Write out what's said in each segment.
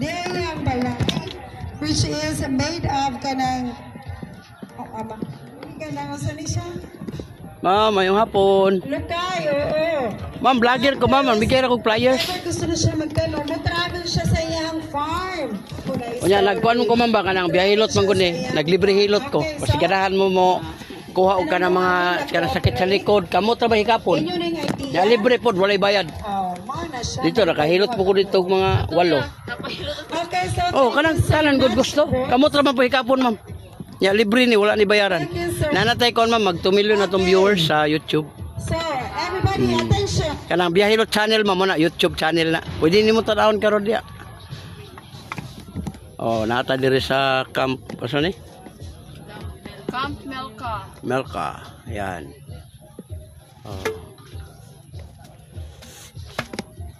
Dayang balay, which is made of kanang, oh, ama, kanang, saan ni siya? Ma'am, mayong hapon. Lukay, oo. Ma'am, vlogger ko ma'am. Bigyan ako flyers. Kaya gusto na siya magtanong, mo-travel siya sa iyang farm. Unya, nagkuhan mo ko ma'am ba kanang biyahilot man guni. Naglibre hilot ko. Kasi ganahan mo mo kuha og ka ng mga kanang sakit sa likod. Kamo tra ba hikapon? Inyo na Ya libre pod walay bayad. Oh, mo na siya. Dito nakahilot po ko dito og mga walo. Okay, so Oh, kanang tanan good gusto. Kamo tra man po hikapon ma'am. Ya libre ni wala ni bayaran. You. Nanatay kon ma'am mag 2 million na tong viewers sa YouTube. Sir, everybody attention. Kanang biyahilot channel ma'am mo na YouTube channel na. Pwede nimo tadawon karon dia. Oh, nata diri sa camp ano ni? Camp Melka. Melka. Yan. Oh.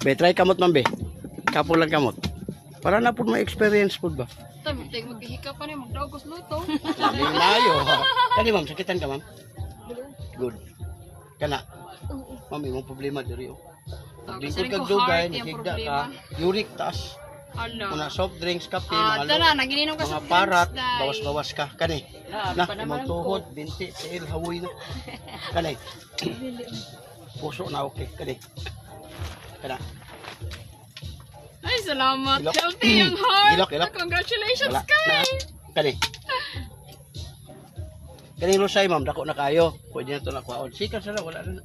Be, try kamot man be. Kapo lang kamot. Para na po may experience po ba? Tama, tayo maghihika pa niya, magdagos luto. Hindi mayo. Kani ma'am, sakitan ka ma'am? Good. Kana. Ma'am, imong problema diri oh. Paglingkod Sabi kag dugay, nakigda ka, uric taas. Ala. Muna soft drinks, kape, Ah, mga tara, lo- nagiinom ka mga parat, bawas-bawas ka. Kani. Na, imong tuhod, binti, tiil, hawoy na. Kani. Puso na okay. Kani. Kana. Ay, salamat. Ilok. Healthy yung heart. Ilok, ilok. Congratulations, Wala. Na. Kani. Kani lusay ma'am, dako na kayo. Pwede na to na kuhaon. Sika sila, wala na.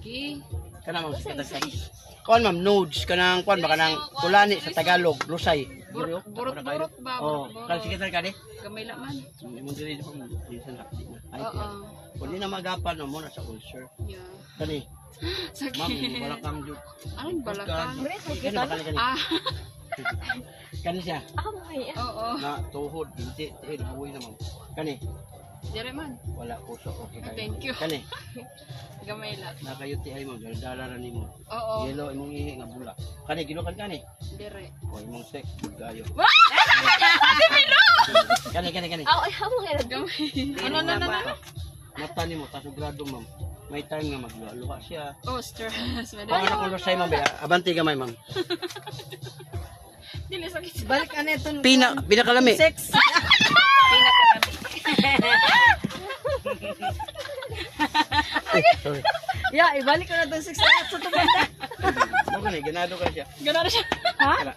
Okay. Kana ma'am, sika ta Kuan ma'am, nodes kanang kuan ba kanang kulani sa Tagalog, lusay. Oh. Na kayo. Burot-burot ba? Oh, Burot-burot. kan sige ta kani. Gamay laman. Mo diri mo diri sa nakdi na. Oo. Kundi na magapan mo na sa ulcer. Yeah. Kani, Sakit. wala kang juk. Anong balakang? Kani ba kani kani? Ah, Kani siya. oo. Na tuhod, binti, tiil, hawoy na ma'am. Kani, Dire man. wala puso. Okay kayo. Thank you. Kani, Gamay lang. nakayuti ay ma'am, dala ra nimo. Oo. Yelo imong ihi nga bula. Kani ginukan kani. Dire. O imong kayo. Wah! Kani kani kani. Gamay. Ano, ano, ano, ano? Mata nimo kasugradong ma'am. May time nga magluha siya. Oh, stress. Kung Madali. ano kung lusay ma'am, be, abanti gamay ma'am. Dili sakit. Balik ano ito. Pina, pinakalami. Sex. Sorry. Yeah, ibalik ko na itong sex sa tumanda. Mo kani ganado ka siya. Ganun siya. Kala.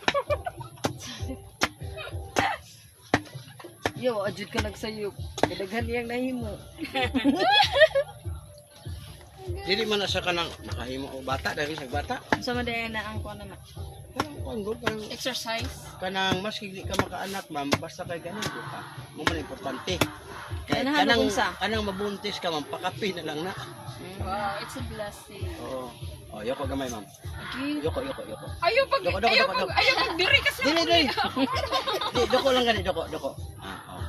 Yo, ajud ka nagsayop. Kadaghan iyang nahimo. Dili man na sa kanang nakahimo og bata dahil sa bata. Sa madaya na ang kuha na. Kanang kuan gud kanang Exercise. kanang mas hindi ka makaanak ma'am basta kay ganin ko ka. Mo man importante. Kay Kanang kanang mabuntis ka ma'am pakapi na lang na. Wow, it's a blessing. Oo. Oh, yoko gamay ma'am. Okay. Yoko yoko yoko. Ayaw pag Doko, doko, ayaw doko, pag doko. ayaw pag diri kasi. Dili dili. Di doko lang gani doko doko.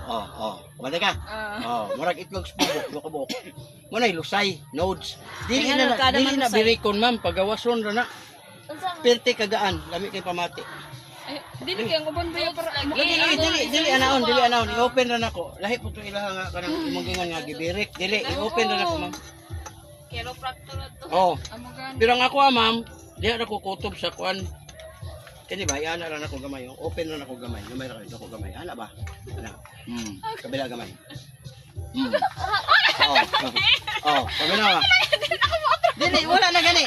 Ah, oh, oh. Balik ka. Ah. Oh, murag itlog spubok, doko bok. Mo na lusay, nodes. Dili Ay, ano, na kada dili man na lusay. birikon ma'am pagawason ra na. Perte kagaan, lami kay pamati. Ay, dili kay ang uban ba para Dili dili dili dili anaon, dili anaon. I-open ra nako. Lahi po to ilaha nga kanang imong gingon nga gibirik. Dili, i-open ra nako ma'am. Chiropractor to. Oh. Amugan. Pero ang ako ah, ma'am, di na ko kutob sa kuan. Kani ba, ana ra nako gamay. oh. Open ra nako gamay. Gamay ra nako gamay. Ana ba? Ana. Hmm, kabila gamay. Hmm. Oh, oh, oh, kabila ba? Dili, wala na gani.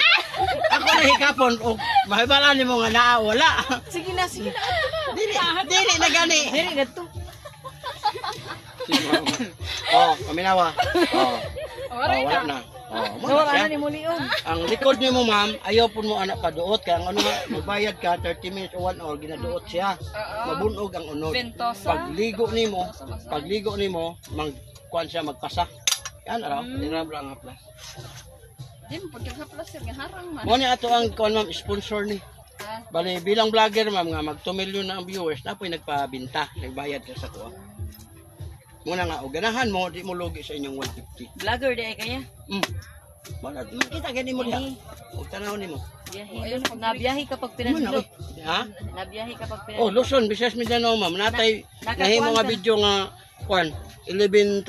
Ako na hikapon og mahibala nimo nga naa wala. Sige na, sige na. Dili, dili na gani. Dili na to. Oh, kaminawa. Oh. Oh, wala na. Oh, mo Nawa na ka ni muliog. Ang likod niyo mo ma'am, ayaw po mo anak paduot kaya ang ano nga, magbayad ka 30 minutes o 1 hour ginaduot siya. Mabunog ang unod. Ventosa. Pagligo nimo, pagligo nimo, mag kuan siya magpasa. Yan araw, Mm. lang ang plus. Di mo pag nagka-plaster nga harang man. Mo ni ato ang kuan ma'am sponsor ni. Ah, Bali bilang vlogger ma'am nga mag 2 million na ang viewers na po'y nagpabinta, nagbayad ka sa kuha. Muna nga, o ganahan mo, di mo lugi sa inyong 150. Vlogger di ay kaya. Mm. Mana, makita gani mo diha. O tanaw nimo. Biyahe. Nabiyahe kapag Mo na, oy. Ha? Nabiyahe kapag Oh, pinadulot. Luzon, Visayas Mindanao, ma'am. Natay, nga nakakuan ka. video nga, kuan, 11,000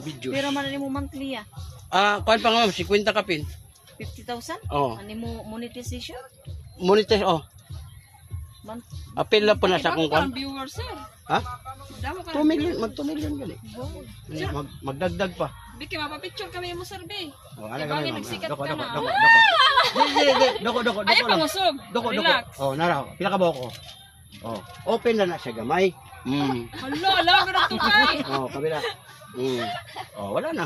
videos. Pero man mo monthly ah. Ah, kuan pa nga, ma'am, 50 kapin. 50,000? Oh. Ano mo monetization? Monetize, oh. Man. Apil na po na sa ka kwan. ng viewers, sir. Ha? Damo ka 2 ng million, mag 2 million gali. Mag, magdagdag pa. Biki, mapapicture kami mo, sir, be. Oh, ano kami, ma'am? nagsikat Doko, ka doko, na. doko, doko. Di, di, di, doko, doko, Ayaw doko pa lang. musog. Doko, doko. Relax. Oh, nara, pila ka ba ako? Oh, open na na siya gamay. Mm. Hala, hala, ganun to kay. Oh, kabila. Mm. Oh, wala na.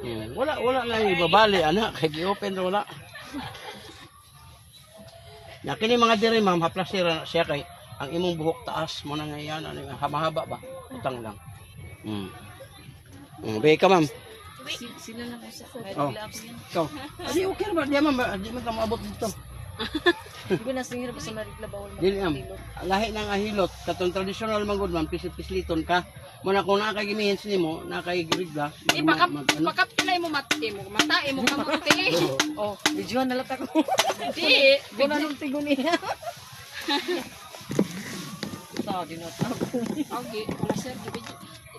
Mm. Wala, wala na yung ibabali, anak. Kaya gi-open na wala. Na kini mga diri ma'am, haplas siya, kay ang imong buhok taas mo na ngayon, ano, haba-haba ba? Utang lang. Mm. Mm, bigay ka ma'am. Si- Sila na sa Oh. Ikaw. Okay naman, di man di man ka maabot dito. Hindi na singira pa sa marigla bawal Dili am. Lahi ng ahilot, katong traditional man gud man pisit-pisliton ka. Muna kung naa kay gimihin nimo, naa kay girigla. Eh, pakap, pakap na mo mati mo. Matae mo kamuti. Oh, videoan na lang ako. Hindi. Guna nung tigo niya. Sa din na ako. Okay, wala sir,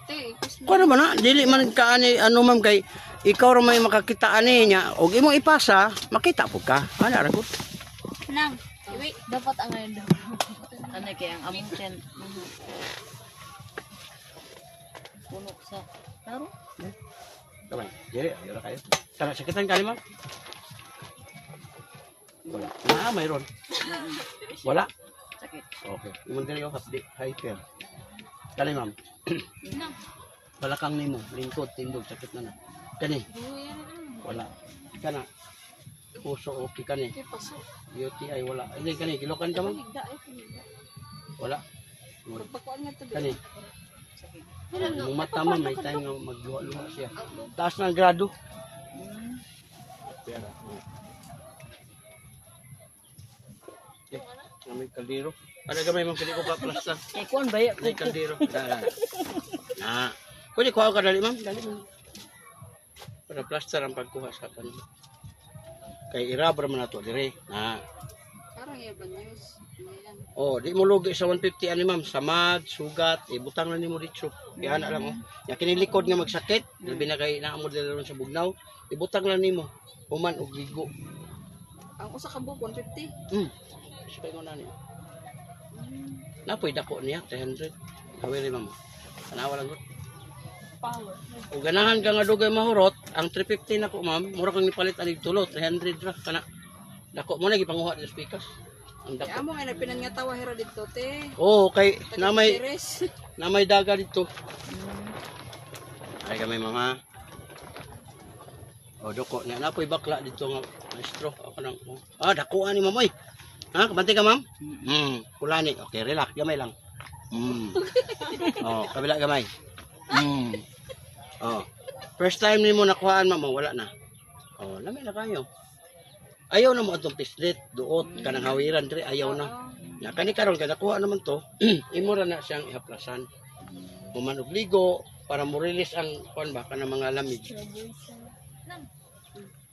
ipos na. Kuno man na, dili man ka ani ano ma'am kay ikaw ra may makakita ani niya og imong ipasa, makita pud ka. Ana ra gud. Nang, iwi. Dapat ang ngayon daw. Ano kaya ang among chen. Puno sa taro. Kamay. Dili, dili kayo. Tara sakitan ka ni ma'am. Wala. Na mayroon. Wala. Sakit. Okay. Imong dili yung hapdi, hyper. Kani ma'am. Balakang nimo, lingkod, tindog, sakit na na. Kani, wala. Kana. Puso okay kani. UTI wala. Hindi kani gilokan ka higda. Wala. Kani. Ang mata ma'am, may time nga magluwa-luwa siya. Taas ng grado. Pera. Eh, may kaldero. Ada gamay ma'am, pili ko pa plasta. Kay kuan ba ya? May kaldero. Na. Pwede kuha ka dali ma'am. Dali ma'am. Para plaster ang pagkuha sa kanila. Kay irabra man nato dire. Na. Parang iba news. Oh, di mo lugi sa 150 ani ma'am, samad, sugat, ibutang na nimo dito. Yan na lang oh. Ya kini likod nga magsakit, labi na kay naa mo dala sa bugnaw, ibutang na nimo. Human og gigo. Ang usa ka buok 150. Hmm. Sabay ko na ni. Napoy dako niya 300. Kawili ma'am. Tanawa lang gud. Power. O ganahan ka nga dugay mahurot, ang 350 nako ma'am, mura kang nipalit ani tulo, 300 ra kana. Dako mo na gipanguha sa speakers. Ang dako. mo nga nagpinan nga tawa hira dito te. Oh, kay na may Teres. na may daga dito. Ay kami mga Oh, doko na napoy bakla dito nga maestro. Ako nang oh. Ah, dako ani mamoy. Ha, kabante ka ma'am? Hmm, kulani. Okay, relax, gamay lang. Hmm. oh, kabila gamay. Hmm. Oh. First time nimo nakuhaan ma'am, wala na. Oh, lamay na kayo. Ayaw na mo atong pislit, duot, kanang hawiran diri ayaw na. Ya kani karon kada kuha naman to, imo ra na siyang ihaplasan. Human og ligo para mo release ang kuan ba kanang mga lamig.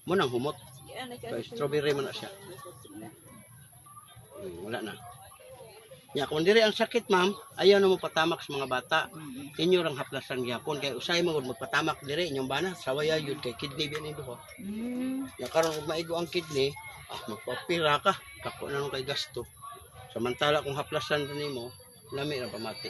Mo nang humot. Ay Kay strawberry man na siya. Hmm, wala na. Ya kung diri ang sakit ma'am, ayaw na mo patamak sa mga bata. Inyo rang haplasan gyapon kay usay mo magpatamak diri inyong bana sawaya yun kay kidney biyan duha. Ya karon ug maigo ang kidney, ah magpapira ka, kako na nung kay gasto. Samantala kung haplasan rin mo, lami na pamati.